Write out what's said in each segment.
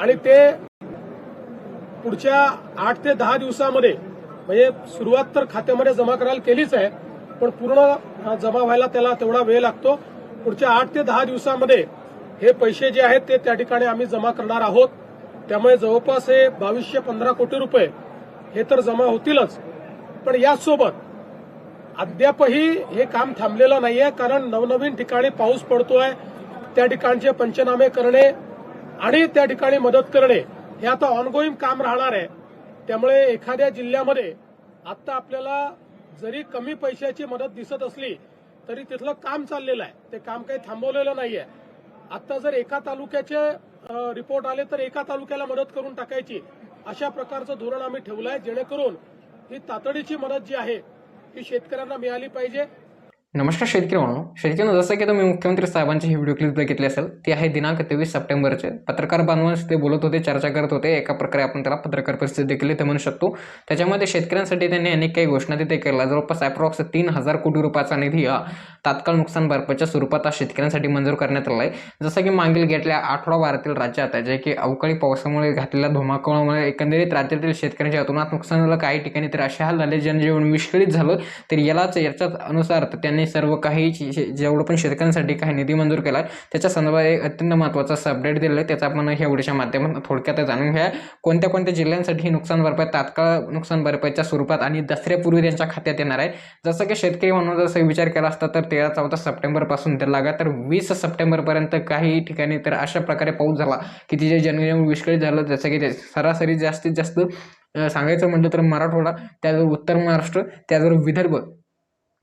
आणि ते पुढच्या आठ ते दहा दिवसामध्ये म्हणजे सुरुवात तर खात्यामध्ये जमा करायला केलीच आहे पण पूर्ण जमा व्हायला त्याला तेवढा वेळ लागतो. पुढच्या आठ ते दहा दिवसामध्ये हे पैसे जे आहेत ते त्या ठिकाणी आम्ही जमा करणार आहोत. त्यामुळे जवळपास हे बावीसशे पंधरा कोटी रुपये हे तर जमा होतीलच. पण याचसोबत अद्यापही हे काम थांबलेलं नाहीये कारण नवनवीन ठिकाणी पाऊस पडतोय. त्या ठिकाणचे पंचनामे करणे आणि त्या ठिकाणी मदत करणे हे आता ऑनगोईंग काम राहणार आहे. त्यामुळे एखाद्या जिल्ह्यामध्ये आता आपल्याला जरी कमी पैशाची मदत दिसत असली तरी तिथलं काम चाललेलं आहे. ते काम काही थांबवलेलं नाहीये. आता जर एका तालुक्याचे रिपोर्ट आले तर एका तालुक्याला मदत करून टाकायची अशा प्रकारचं धोरण आम्ही ठेवलं आहे जेणेकरून ही तातडीची मदत जी आहे ही शेतकऱ्यांना मिळाली पाहिजे. नमस्कार शेतकरी म्हणून शेतकऱ्यांना जसं की तुम्ही मुख्यमंत्री साहेबांची ही व्हिडिओ क्लिप बघितली असेल ती आहे दिनांक तेवीस सप्टेंबरचे. पत्रकार बांधवांशी ते बोलत होते चर्चा करत होते. एका प्रकारे आपण त्याला पत्रकार परिस्थिती देखील ते म्हणू शकतो. त्याच्यामध्ये शेतकऱ्यांसाठी त्यांनी अनेक काही घोषणा तिथे केल्या. जवळपास अप्रॉक्स तीन हजार कोटी रुपयाचा निधी हा तात्काळ नुकसान भरपाईच्या स्वरूपात आज शेतकऱ्यांसाठी मंजूर करण्यात आला आहे जसं की मागील गेल्या आठवडाभरातील राज्यात आहे जे की अवकाळी पावसामुळे घातलेल्या धुमाकुळामुळे एकंदरीत राज्यातील शेतकऱ्यांच्या अतोनात नुकसान झालं. काही ठिकाणी तर असे हाल झाले जनजीवन विस्कळीत झालं. तर यालाच याच्याच अनुसार त्यांनी त्यांनी सर्व काही जेवढं पण शेतकऱ्यांसाठी काही निधी मंजूर केला त्याच्या संदर्भात एक अत्यंत महत्त्वाचा असं अपडेट दिलं आहे. त्याचा आपण ह्या व्हिडिओच्या माध्यमातून थोडक्यात जाणून घ्या कोणत्या कोणत्या जिल्ह्यांसाठी ही नुकसान भरपाई तात्काळ नुकसान भरपाईच्या स्वरूपात आणि दसऱ्यापूर्वी त्यांच्या खात्यात येणार आहे? जसं की शेतकरी म्हणून जसं विचार केला असता तर तेरा चौदा सप्टेंबरपासून तर लगातार वीस सप्टेंबरपर्यंत काही ठिकाणी तर अशा प्रकारे पाऊस झाला की तिचे जनजीवन विस्कळीत झालं. जसं की ते सरासरी जास्तीत जास्त सांगायचं म्हटलं तर मराठवाडा त्याचबरोबर उत्तर महाराष्ट्र त्याचबरोबर विदर्भ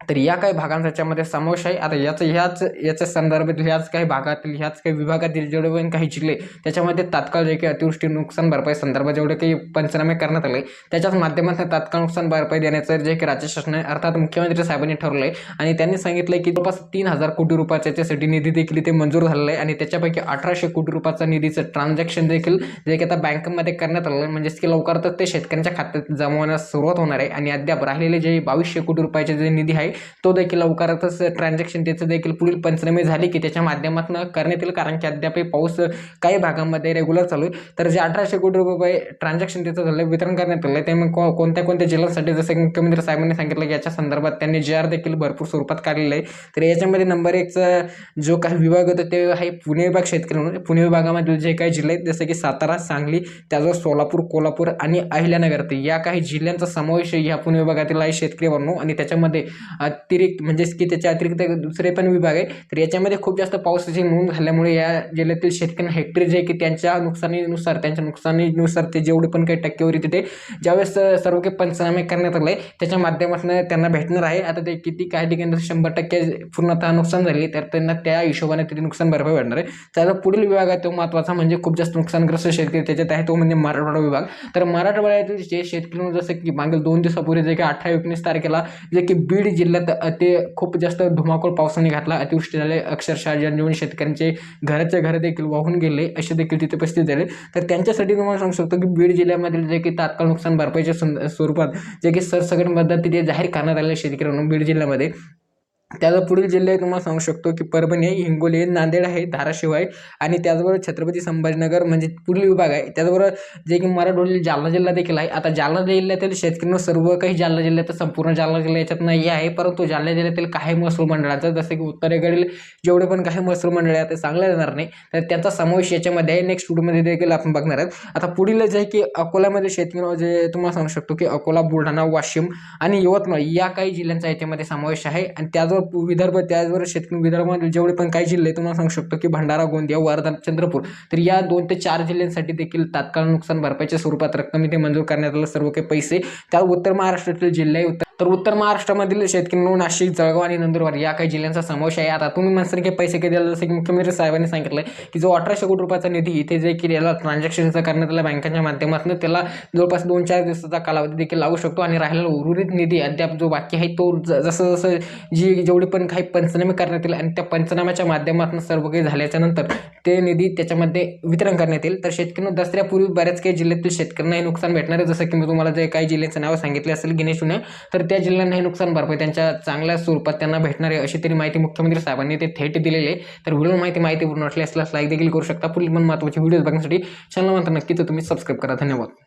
तर या काही भागांचा याच्यामध्ये समावेश आहे. आता याचं ह्याच याच्या संदर्भात ह्याच काही भागातील ह्याच काही विभागातील जेवढे पण काही जिल्हे त्याच्यामध्ये तात्काळ जे काही अतिवृष्टी नुकसान भरपाई संदर्भात जेवढे काही पंचनामे करण्यात आले त्याच्याच माध्यमातून तात्काळ नुकसान भरपाई देण्याचं जे काही राज्य शासनाने अर्थात मुख्यमंत्री साहेबांनी ठरवलं आहे. आणि त्यांनी सांगितलं की जवळपास तीन हजार कोटी रुपयाचा याच्यासाठी निधी देखील ते मंजूर झालेला आहे. आणि त्याच्यापैकी अठराशे कोटी रुपयाचा निधीचं ट्रान्झॅक्शन देखील जे की आता बँकेमध्ये करण्यात आलं आहे. म्हणजेच की लवकरच ते शेतकऱ्यांच्या खात्यात जमा होण्यास सुरुवात होणार आहे. आणि अद्याप राहिलेले जे बावीसशे कोटी रुपयाचे जे निधी आहे तो देखील लवकरातच ट्रान्झॅक्शन त्याचं देखील पुढील पंचनामे झाले की त्याच्या माध्यमातून करण्यात येईल. कारण की अद्यापही पाऊस काही भागामध्ये रेग्युलर चालू आहे. तर जे अठराशे कोटी रुपये ट्रान्झॅक्शन त्याचं झालं वितरण करण्यात आलं आहे ते मग कोणत्या कोणत्या जिल्ह्यांसाठी? जसं की मुख्यमंत्री साहेबांनी सांगितलं की याच्या संदर्भात त्यांनी जे आर देखील भरपूर स्वरूपात काढलेलं आहे. तर याच्यामध्ये नंबर एकचा जो काही विभाग होता ते आहे पुणे विभाग शेतकरी म्हणून. पुणे विभागामधील जे काही जिल्हे आहेत जसं की सातारा सांगली त्याचबरोबर सोलापूर कोल्हापूर आणि अहिल्यानगर तर या काही जिल्ह्यांचा समावेश या पुणे विभागातील आहे शेतकरी वर्णू आणि त्याच्यामध्ये अतिरिक्त म्हणजेच की त्याच्या अतिरिक्त दुसरे पण विभाग आहे. तर याच्यामध्ये खूप जास्त पावसाची नोंद झाल्यामुळे या जिल्ह्यातील शेतकऱ्यांना हेक्टरी जे आहे की त्यांच्या नुकसानीनुसार त्यांच्या नुकसानीनुसार ते जेवढे पण काही टक्केवारी तिथे ज्यावेळेस सर्व काही पंचनामे करण्यात आले त्याच्या माध्यमातून त्यांना भेटणार आहे. आता ते किती काही ठिकाणी शंभर टक्के पूर्णतः नुकसान झाले तर त्यांना त्या हिशोबाने तिथे नुकसान भरपाई भेटणार आहे. त्याचा पुढील विभाग आहे तो महत्त्वाचा म्हणजे खूप जास्त नुकसानग्रस्त शेतकरी त्याच्यात आहे तो म्हणजे मराठवाडा विभाग. तर मराठवाड्यातील जे शेतकरी जसं की मागील दोन दिवसापूर्वी जे की अठरा एकोणीस तारखेला जे की बीड जिल्हा जिल्ह्यात ते खूप जास्त धुमाकूळ पावसाने घातला. अतिवृष्टी झाले. अक्षरशः जनजीवन शेतकऱ्यांचे घराच्या घर देखील वाहून गेले असे देखील तिथे परिस्थिती झाले. तर त्यांच्यासाठी तुम्हाला सांगू शकतो की बीड जिल्ह्यामधील जे की तात्काळ नुकसान भरपाईच्या स्वरूपात जे की सरसकट मदत तिथे जाहीर करण्यात आलेल्या शेतकऱ्यांना बीड जिल्ह्यामध्ये त्याचा पुढील जिल्हे तुम्हाला सांगू शकतो की परभणी आहे हिंगोली आहे नांदेड आहे धाराशिव आहे आणि त्याचबरोबर छत्रपती संभाजीनगर म्हणजे पुढील विभाग आहे. त्याचबरोबर जे की मराठवाड्यातील जालना जिल्हा देखील आहे. आता जालना जिल्ह्यातील शेतकऱ्यांना सर्व काही जालना जिल्ह्यात संपूर्ण जालना जिल्हा याच्यात नाही आहे परंतु जालना जिल्ह्यातील काही महसूल मंडळाचं जसं की उत्तरेकडील जेवढे पण काही महसूल मंडळ आहे ते सांगल्या येणार नाही. तर त्यांचा समावेश याच्यामध्ये आहे. नेक्स्ट व्हिडिओमध्ये देखील आपण बघणार आहोत. आता पुढील जे आहे की अकोल्यामध्ये शेतकरी जे तुम्हाला सांगू शकतो की अकोला बुलढाणा वाशिम आणि यवतमाळ या काही जिल्ह्यांचा याच्यामध्ये समावेश आहे. आणि त्याचबरोबर विदर्भ त्याचबरोबर शेतकरी विदर्भामधील जेवढे पण काही जिल्हे तुम्हाला सांगू शकतो की भंडारा गोंदिया वर्धा चंद्रपूर तर या दोन ते चार जिल्ह्यांसाठी देखील तात्काळ नुकसान भरपाईच्या स्वरूपात रक्कम इथे मंजूर करण्यात आलं सर्व काही पैसे त्या उत्तर महाराष्ट्रातील जिल्हे उत्तर तर उत्तर महाराष्ट्रामधील शेतकऱ्यांनो नाशिक जळगाव आणि नंदुरबार या काही जिल्ह्यांचा समावेश आहे. आता तुम्ही म्हणसाल की पैसे किती आले जसं की मुख्यमंत्री साहेबांनी सांगितलं की जो अठराशे कोटी रुपयाचा निधी इथे जे की याला ट्रान्झॅक्शनचा करण्यात आला बँकांच्या माध्यमातून त्याला जवळपास दोन चार दिवसाचा कालावधी देखील लागू शकतो आणि राहिलेला उर्वरित निधी अद्याप जो बाकी आहे तो ज- जसं जसं जी जेवढी पण काही पंचनामे करण्यात येईल आणि त्या पंचनाम्याच्या माध्यमातून सर्व काही झाल्याच्यानंतर ते निधी त्याच्यामध्ये वितरण करण्यात येईल. तर शेतकऱ्यांना दसऱ्यापूर्वी बऱ्याच काही जिल्ह्यातील शेतकऱ्यांना हे नुकसान भेटणार आहे. जसं की मी तुम्हाला जे काही जिल्ह्यांचं नाव सांगितले असेल गिनेशूने तर त्या जिल्ह्यांना हे नुकसान भरपाई त्यांच्या चांगल्या स्वरूपात त्यांना भेटणार आहे अशी तरी माहिती मुख्यमंत्री साहेबांनी ते थेट दिलेली आहे. तर व्हिडिओ माहिती माहितीपूर्ण असल्यास लाईक देखील करू शकता. पुढील पण महत्त्वाचे व्हिडिओज बघण्यासाठी चॅनल मात्र नक्कीच तुम्ही सबस्क्राईब करा. धन्यवाद.